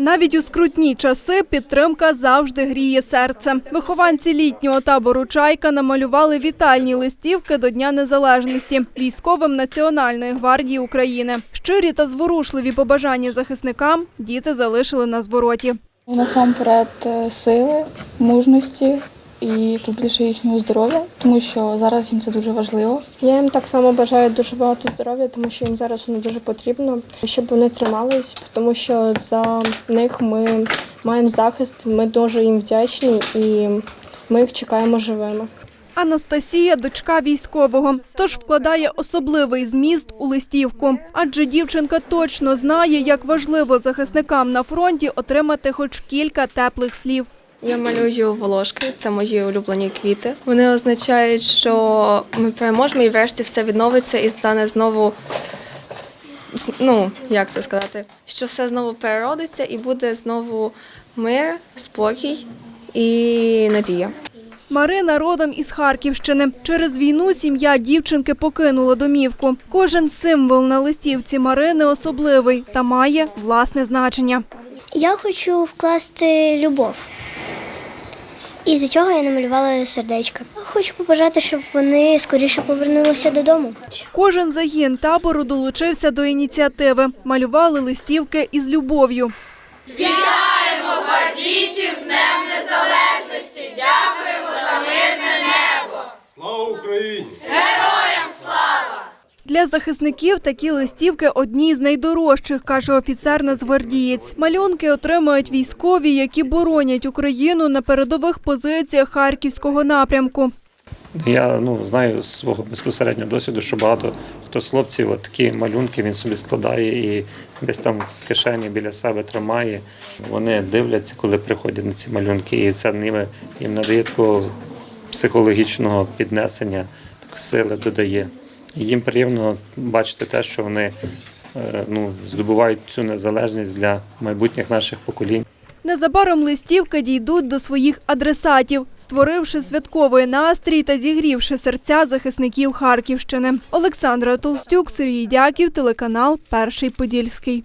Навіть у скрутні часи підтримка завжди гріє серце. Вихованці літнього табору Чайка намалювали вітальні листівки до Дня Незалежності військовим Національної гвардії України. Щирі та зворушливі побажання захисникам діти залишили на звороті. Насамперед е, сили, мужності і побільше їхнього здоров'я, тому що зараз їм це дуже важливо. Я їм так само бажаю дуже багато здоров'я, тому що їм зараз воно дуже потрібно, щоб вони тримались, тому що за них ми маємо захист. Ми дуже їм вдячні і ми їх чекаємо живими. Анастасія дочка військового, тож вкладає особливий зміст у листівку. Адже дівчинка точно знає, як важливо захисникам на фронті отримати хоч кілька теплих слів. Я малюю волошки, це мої улюблені квіти. Вони означають, що ми переможемо і врешті все відновиться і стане знову. Ну, як це сказати? Що все знову переродиться і буде знову мир, спокій і надія. Марина родом із Харківщини. Через війну сім'я дівчинки покинула домівку. Кожен символ на листівці Марини особливий та має власне значення. Я хочу вкласти любов. І за цього я намалювала сердечко. Хочу побажати, щоб вони скоріше повернулися додому. Кожен загін табору долучився до ініціативи. Малювали листівки із любов'ю. Вітаємо бандитів з Днем Незалежності! Дякуємо за мирне небо! Слава Україні! Для захисників такі листівки одні з найдорожчих, каже офіцер Нацгвардієць. Малюнки отримують військові, які боронять Україну на передових позиціях харківського напрямку. Я ну знаю з свого безпосереднього досвіду, що багато хто з хлопців от такі малюнки він собі складає і десь там в кишені біля себе тримає. Вони дивляться, коли приходять на ці малюнки, і це ніби їм надає такого психологічного піднесення, так, сили додає. Їм приємно бачити те, що вони е, ну, здобувають цю незалежність для майбутніх наших поколінь. Незабаром листівки дійдуть до своїх адресатів, створивши святковий настрій та зігрівши серця захисників Харківщини. Олександра Толстюк, Сергій Дяків, телеканал Перший Подільський.